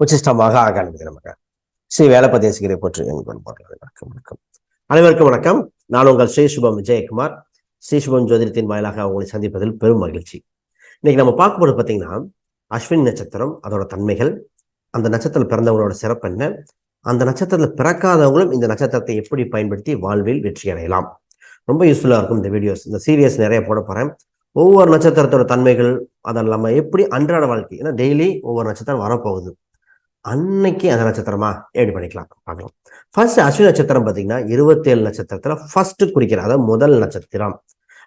உச்சிஷ்டமாக ஆகாது நமக்கு ஸ்ரீ வேலப்பதேசிகரை போற்றி வணக்கம் வணக்கம். அனைவருக்கும் வணக்கம். நான் உங்கள் ஸ்ரீ சுபம் விஜயகுமார். ஸ்ரீ சுபம் ஜோதிடத்தின் வாயிலாக உங்களை சந்திப்பதில் பெரும் மகிழ்ச்சி. இன்னைக்கு நம்ம பார்க்க பார்த்தீங்கன்னா அஸ்வினி நட்சத்திரம் அதோட தன்மைகள் அந்த நட்சத்திரம் பிறந்தவங்களோட சிறப்பு என்ன அந்த நட்சத்திரத்தில் பிறக்காதவங்களும் இந்த நட்சத்திரத்தை எப்படி பயன்படுத்தி வாழ்வில் வெற்றி அடையலாம். ரொம்ப யூஸ்ஃபுல்லாக இருக்கும் இந்த வீடியோஸ் இந்த சீரியஸ் நிறைய போட போகிறேன் ஒவ்வொரு நட்சத்திரத்தோட தன்மைகள் அதை எப்படி அன்றாட வாழ்க்கை ஏன்னா டெய்லி ஒவ்வொரு நட்சத்திரம் வரப்போகுது. அன்னைக்கு அந்த நட்சத்திரமா எப்படி பண்ணிக்கலாம். பார்க்கலாம். ஃபர்ஸ்ட் அஸ்வினி நட்சத்திரம் பார்த்தீங்கன்னா இருபத்தேழு நட்சத்திரத்துல ஃபர்ஸ்ட் குறிக்கிற அதாவது முதல் நட்சத்திரம்.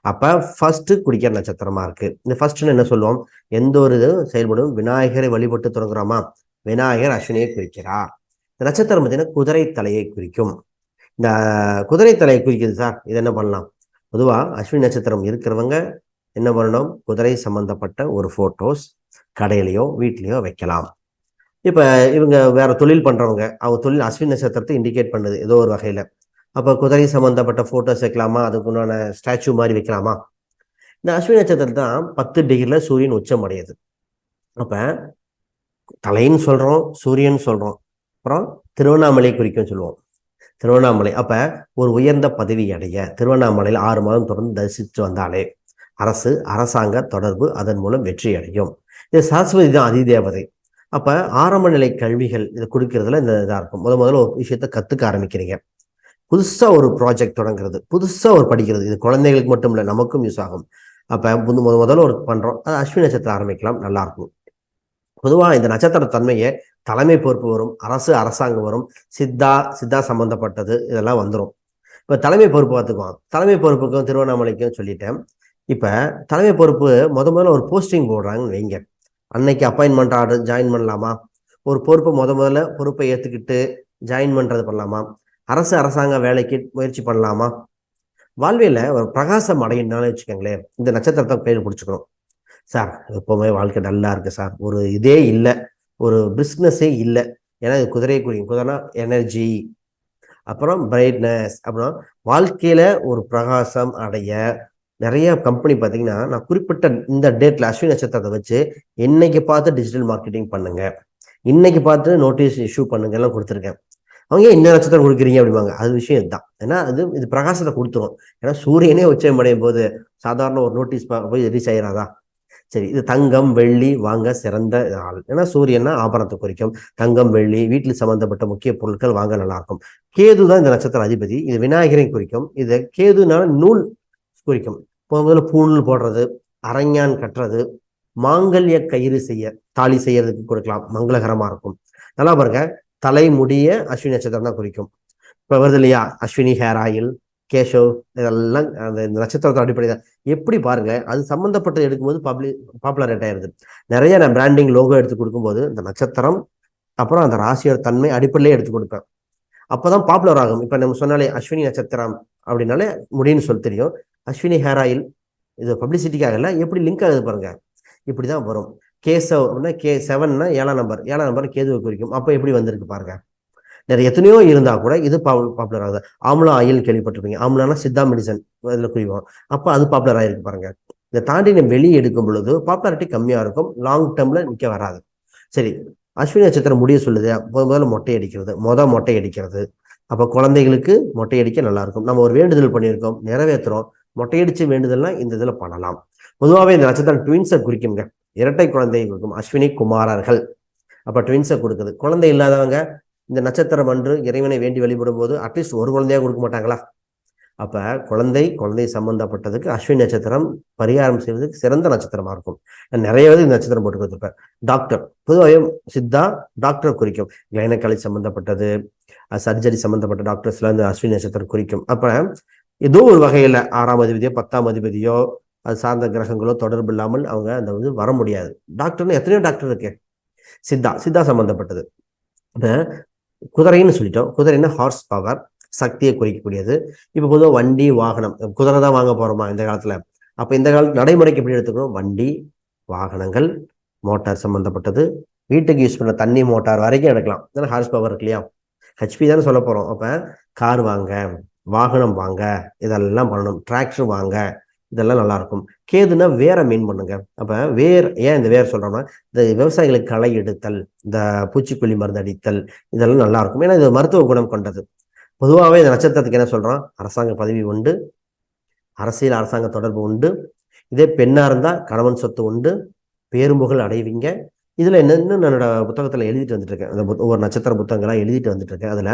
அப்ப ஃபர்ஸ்ட் குடிக்கிற நட்சத்திரமா இருக்கு. இந்த ஃபர்ஸ்ட்னு என்ன சொல்லுவோம்? எந்த ஒரு இது செயல்படும்? விநாயகரை வழிபட்டு தொடங்குறோமா? விநாயகர் அஸ்வினியை குறிக்கிறார். இந்த நட்சத்திரம் பார்த்தீங்கன்னா குதிரை தலையை குறிக்கும். இந்த குதிரை தலையை குறிக்குது சார் இது என்ன பண்ணலாம்? பொதுவாக அஸ்வினி நட்சத்திரம் இருக்கிறவங்க என்ன பண்ணணும்? குதிரை சம்பந்தப்பட்ட ஒரு ஃபோட்டோஸ் கடையிலையோ வீட்லேயோ வைக்கலாம். இப்போ இவங்க வேற தொழில் பண்ணுறவங்க அவங்க தொழில் அஸ்வின் நட்சத்திரத்தை இண்டிகேட் பண்ணுது ஏதோ ஒரு வகையில். அப்போ குதிரை சம்மந்தப்பட்ட ஃபோட்டோஸ் வைக்கலாமா? அதுக்கு உண்டான ஸ்டாச்சு மாதிரி வைக்கலாமா? இந்த அஸ்வின் நட்சத்திரம் தான் பத்து டிகிரியில் சூரியன் உச்சம் அடையுது. அப்போ தலைன்னு சொல்கிறோம் சூரியன் சொல்கிறோம் அப்புறம் திருவண்ணாமலை குறிக்கும் சொல்லுவோம். திருவண்ணாமலை. அப்போ ஒரு உயர்ந்த பதவி அடைய திருவண்ணாமலையில் ஆறு மாதம் தொடர்ந்து தரிசித்து வந்தாலே அரசு அரசாங்க தொடர்பு அதன் மூலம் வெற்றி அடையும். இது சரஸ்வதி தான் அதிதேவதை. அப்ப ஆரம்ப நிலை கல்விகள் இதை கொடுக்கறதுல இந்த இதாக இருக்கும். முத முதல்ல ஒரு விஷயத்த கத்துக்க ஆரம்பிக்கிறீங்க. புதுசா ஒரு ப்ராஜெக்ட் தொடங்குறது புதுசா ஒரு படிக்கிறது இது குழந்தைகளுக்கு மட்டும் இல்லை நமக்கும் யூஸ் ஆகும். அப்ப முத முத முதல்ல ஒரு பண்றோம். அது அஸ்வினி நட்சத்திரம் ஆரம்பிக்கலாம் நல்லா இருக்கும். பொதுவா இந்த நட்சத்திர தன்மையை தலைமை பொறுப்பு வரும் அரசு அரசாங்கம் வரும் சித்தா சித்தா சம்பந்தப்பட்டது இதெல்லாம் வந்துடும் இப்போ தலைமை பொறுப்பு பார்த்துக்குவோம். தலைமை பொறுப்புக்கும் திருவண்ணாமலைக்கும் சொல்லிட்டேன். இப்போ தலைமை பொறுப்பு முத முதல்ல ஒரு போஸ்டிங் போடுறாங்கன்னு வைங்க. அன்னைக்கு அப்பாயின்மெண்ட் ஆர்டர் ஜாயின் பண்ணலாமா? ஒரு பொறுப்பை முத முதல்ல பொறுப்பை ஏற்றுக்கிட்டு ஜாயின் பண்ணுறது பண்ணலாமா? அரசு அரசாங்க வேலைக்கு முயற்சி பண்ணலாமா? வாழ்வியில் ஒரு பிரகாசம் அடையினாலே வச்சுக்கோங்களேன். இந்த நட்சத்திரத்தை பேர் பிடிச்சிக்கணும். சார் எப்போவுமே வாழ்க்கை நல்லா இருக்குது சார். ஒரு இதே இல்லை. ஒரு பிஸ்னஸே இல்லை. ஏன்னா இது குதிரை குறிக்கும் குதிரைனா எனர்ஜி அப்புறம் பிரைட்னஸ் அப்புறம் வாழ்க்கையில் ஒரு பிரகாசம் அடைய நிறைய கம்பெனி பார்த்தீங்கன்னா நான் குறிப்பிட்ட இந்த டேட்ல அஸ்வினி நட்சத்திரத்தை வச்சு இன்னைக்கு பார்த்து டிஜிட்டல் மார்க்கெட்டிங் பண்ணுங்க. இன்னைக்கு பார்த்து நோட்டீஸ் இஷ்யூ பண்ணுங்க எல்லாம் கொடுத்துருக்கேன். அவங்க ஏன் இன்னும் நட்சத்திரம் கொடுக்குறீங்க அப்படிம்பாங்க. அது விஷயம் இதுதான். ஏன்னா அது இது பிரகாசத்தை கொடுத்துரும். ஏன்னா சூரியனே உச்சம் அடையும் போது சாதாரண ஒரு நோட்டீஸ் போய் ரீச் ஆயிடாதா சரி இது தங்கம் வெள்ளி வாங்க சிறந்த ஆள். ஏன்னா சூரியன்னா ஆபரணத்தை குறிக்கும். தங்கம் வெள்ளி வீட்டில் சம்பந்தப்பட்ட முக்கிய பொருட்கள் வாங்க நல்லா இருக்கும் கேது தான் இந்த நட்சத்திர அதிபதி. இது விநாயகரையும் குறிக்கும். இது கேதுனால நூல் குறிக்கும். முதல்ல பூணூல் போடுறது அரஞ்ஞான் கட்டுறது மாங்கல்ய கயிறு செய்ய தாலி செய்யறதுக்கு கொடுக்கலாம். மங்களகரமா இருக்கும். நல்லா பாருங்க. தலை முடிய அஸ்வினி நட்சத்திரம் தான் குறிக்கும். இப்போ வருது இல்லையா? அஸ்வினி ஹேர் ஆயில் கேஷவ் இதெல்லாம் அந்த இந்த நட்சத்திரத்தை அடிப்படை தான் எப்படி பாருங்க? அது சம்மந்தப்பட்டது எடுக்கும்போது பப்ளி ரேட் ஆயிருது. நிறைய நான் பிராண்டிங் லோகோ எடுத்து கொடுக்கும்போது இந்த நட்சத்திரம் அப்புறம் அந்த ராசியோட தன்மை அடிப்படையிலே எடுத்து கொடுப்பேன். அப்போதான் பாப்புலர் ஆகும். இப்போ நம்ம சொன்னாலே அஸ்வினி நட்சத்திரம் அப்படின்னாலே முடின்னு சொல்லி தெரியும். அஸ்வினி ஹேர் ஆயில் இது பப்ளிசிட்டிக்காக இல்லை எப்படி லிங்க் ஆகுது பாருங்க. இப்படிதான் வரும். கே செவ் கே செவன்னா ஏழாம் நம்பர் ஏழாம் நம்பர் கேதுவை குறிக்கும். அப்போ எப்படி வந்திருக்கு பாருங்க. நிறைய எத்தனையோ இருந்தால் கூட இது பாப்புலர் ஆகுது. ஆம்லா ஆயில் கேள்விப்பட்டிருப்பீங்க. ஆம்லானா சித்தா மெடிசன் இதில் குறிவோம் அப்போ அது பாப்புலர் ஆகிருக்கு பாருங்க. இதை தாண்டி நம்ம வெளியே எடுக்கும் பொழுது பாப்புலாரிட்டி கம்மியாக இருக்கும். லாங் டேர்மில் நிற்க வராது. சரி அஸ்வினி நட்சத்திரம் முடிய சொல்லுது. முதல்ல மொட்டை அடிக்கிறது. மொதல் மொட்டை அடிக்கிறது. அப்போ குழந்தைகளுக்கு மொட்டை அடிக்க நல்லாயிருக்கும் நம்ம ஒரு வேண்டுதல் பண்ணியிருக்கோம். நிறைவேற்றுறோம். மொட்டையடிச்சு வேண்டுதல்லாம் இந்த இதில் பண்ணலாம். பொதுவாகவே இந்த நட்சத்திரம் ட்வின்ஸை குறிக்குங்க இரட்டை குழந்தையை கொடுக்கும் அஸ்வினி குமாரர்கள். அப்போ ட்வின்ஸை கொடுக்குது. குழந்தை இல்லாதவங்க இந்த நட்சத்திரம் அன்று இறைவனை வேண்டி வழிபடும் போது அட்லீஸ்ட் ஒரு குழந்தையா கொடுக்க மாட்டாங்களா? அப்ப குழந்தை குழந்தை சம்பந்தப்பட்டதுக்கு அஸ்வினி நட்சத்திரம் பரிகாரம் செய்வதற்கு சிறந்த நட்சத்திரமா இருக்கும். நான் நிறைய இந்த நட்சத்திரம் போட்டு கொடுத்துருப்பேன். டாக்டர். பொதுவாக சித்தா டாக்டர் குறிக்கும். கைனக்காலஜி சம்மந்தப்பட்டது சர்ஜரி சம்மந்தப்பட்ட டாக்டர்ஸ்ல இந்த அஸ்வினி நட்சத்திரம் குறிக்கும். அப்ப ஏதோ ஒரு வகையில் ஆறாம் அதிபதியோ பத்தாம் அதிபதியோ அது சார்ந்த கிரகங்களோ தொடர்பு இல்லாமல் அவங்க அந்த வந்து வர முடியாது. டாக்டர்னு எத்தனையோ டாக்டர் இருக்கு. சித்தா சித்தா சம்மந்தப்பட்டது இப்போ குதிரைன்னு சொல்லிட்டோம். குதிரைன்னா ஹார்ஸ் பவர் சக்தியை குறிக்கக்கூடியது. இப்போ பொதுவாக வண்டி வாகனம் குதிரை தான் வாங்க போகிறோமா இந்த காலத்தில்? அப்போ இந்த காலத்து நடைமுறைக்கு எப்படி எடுத்துக்கணும்? வண்டி வாகனங்கள் மோட்டார் சம்மந்தப்பட்டது வீட்டுக்கு யூஸ் பண்ண தண்ணி மோட்டார் வரைக்கும் எடுக்கலாம். ஏன்னா ஹார்ஸ் பவர் இருக்கு இல்லையா? ஹெச்பி தானே சொல்ல போகிறோம் அப்போ கார் வாங்க. வாகனம் வாங்க இதெல்லாம் பண்ணணும். டிராக்டர் வாங்க இதெல்லாம் நல்லா இருக்கும் கேதுன்னா வேற மீன் பண்ணுங்க. அப்போ வேர் ஏன் இந்த வேர் சொல்கிறோம்னா இந்த விவசாயிகளுக்கு களை எடுத்தல் இந்த பூச்சிக்கொல்லி மருந்து அடித்தல் இதெல்லாம் நல்லா இருக்கும் ஏன்னா இது மருத்துவ குணம் கொண்டது. பொதுவாகவே இந்த நட்சத்திரத்துக்கு என்ன சொல்கிறோம் அரசாங்க பதவி உண்டு. அரசியல் அரசாங்க தொடர்பு உண்டு. இதே பெண்ணாக இருந்தால் கணவன் சொத்து உண்டு. பேரும்புகள் அடைவீங்க. இதில் என்னென்னு என்னோட புத்தகத்தில் எழுதிட்டு வந்துட்டு இருக்கேன். அந்த ஒரு ஒவ்வொரு நட்சத்திர புத்தகங்களாக எழுதிட்டு வந்துட்டு இருக்கேன். அதில்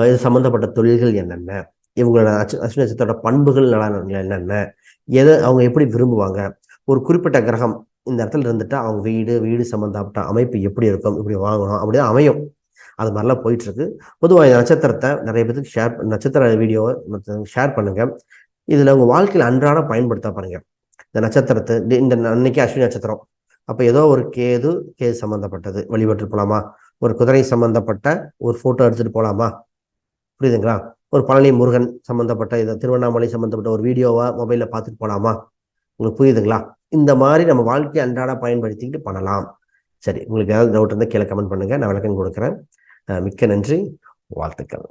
இது சம்மந்தப்பட்ட தொழில்கள் என்னென்ன? இவங்களோட அச்சு அஸ்வினி நட்சத்திரோட பண்புகள் நலன்கள் என்னென்ன? எதை அவங்க எப்படி விரும்புவாங்க? ஒரு குறிப்பிட்ட கிரகம் இந்த இடத்துல இருந்துட்டா அவங்க வீடு வீடு சம்மந்தப்பட்ட அமைப்பு எப்படி இருக்கும் இப்படி வாங்கணும் அப்படியே அமையும். அது மாதிரிலாம் போயிட்டுருக்கு. பொதுவாக இந்த நட்சத்திரத்தை நிறைய பேருக்கு ஷேர் நட்சத்திர வீடியோவை ஷேர் பண்ணுங்கள் இதில் உங்கள் வாழ்க்கையில் அன்றாட பயன்படுத்த பாருங்கள் இந்த நட்சத்திரத்தை இந்த- அன்னைக்கு அஸ்வினி நட்சத்திரம். அப்போ ஏதோ ஒரு கேது கேது சம்மந்தப்பட்டது வழிபட்டு போலாமா? ஒரு குதிரை சம்மந்தப்பட்ட ஒரு ஃபோட்டோ எடுத்துகிட்டு போகலாமா புரியுதுங்களா? ஒரு பழனி முருகன் சம்மந்தப்பட்ட இது திருவண்ணாமலை சம்பந்தப்பட்ட ஒரு வீடியோவா மொபைலில் பார்த்துட்டு போகலாமா உங்களுக்கு புரியுதுங்களா? இந்த மாதிரி நம்ம வாழ்க்கையை அன்றாட பயன்படுத்திக்கிட்டு பண்ணலாம். சரி உங்களுக்கு ஏதாவது டவுட் இருந்தால் கீழே கமெண்ட் பண்ணுங்கள் நான் விளக்கம் கொடுக்குறேன். மிக்க நன்றி. வாழ்த்துக்கள்.